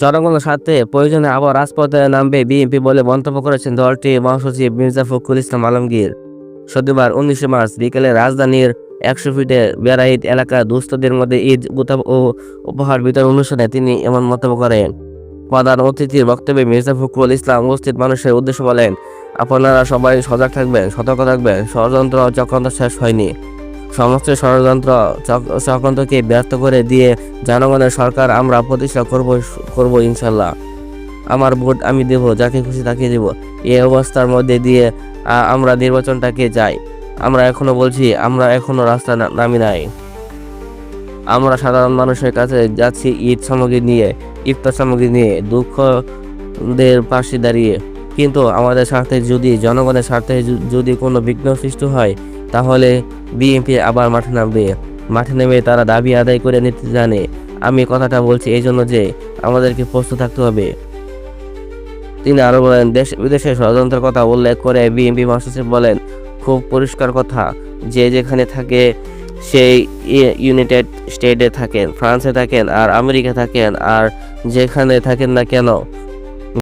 জনগণের স্বার্থে প্রয়োজনে আবার রাজপথে নামবে বিএনপি বলে মন্তব্য করেছেন দলটির মহাসচিব মির্জা ফখরুল ইসলাম আলমগীর। শনিবার উনিশে মার্চ বিকেলে রাজধানীর একশো ফিটে বেড়াইট এলাকার দুস্থদের মধ্যে ঈদ ও উপহার বিতরণ অনুষ্ঠানে তিনি এমন মন্তব্য করেন। প্রধান অতিথির বক্তব্যে মির্জা ফখরুল ইসলাম উপস্থিত মানুষের উদ্দেশ্যে বলেন, আপনারা সবাই সজাগ থাকবেন, সতর্ক থাকবেন, ষড়যন্ত্র চক্রান্ত শেষ হয়নি। সমস্ত ষড়যন্ত্র চক- চক্রান্তকে ব্যর্থ করে দিয়ে জনগণের সরকার আমরা প্রতিষ্ঠা করব করব ইনশাল্লাহ। আমার ভোট আমি দেব, যাকে খুশি তাকে দেব। এই অবস্থার মধ্যে দিয়ে আমরা নির্বাচনটাকে যাই। আমরা এখনও বলছি, আমরা এখনও রাস্তা নামি নাই। আমরা সাধারণ মানুষের কাছে যাচ্ছি ঈদ সামগ্রী নিয়ে, ইফতার সামগ্রী নিয়ে, দুঃখদের পাশে দাঁড়িয়ে। কিন্তু আমাদের স্বার্থে যদি, জনগণের স্বার্থে যদি কোনো বিঘ্ন সৃষ্টি হয় তাহলে বিএনপি আবার মাঠে নামবে। মাঠে নেমে তারা দাবি আদায় করে নিতে জানে। আমি কথাটা বলছি এই জন্য যে আমাদেরকে প্রস্তুত থাকতে হবে। তিনি আরও বলেন, দেশ, বিদেশে ষড়যন্ত্রের কথা উল্লেখ করে বিএনপি মহাসচিব বলেন, খুব পরিষ্কার কথা, যে যেখানে থাকে সেই ইউনাইটেড স্টেটে থাকেন, ফ্রান্সে থাকেন আর আমেরিকা থাকেন, আর যেখানে থাকেন না কেন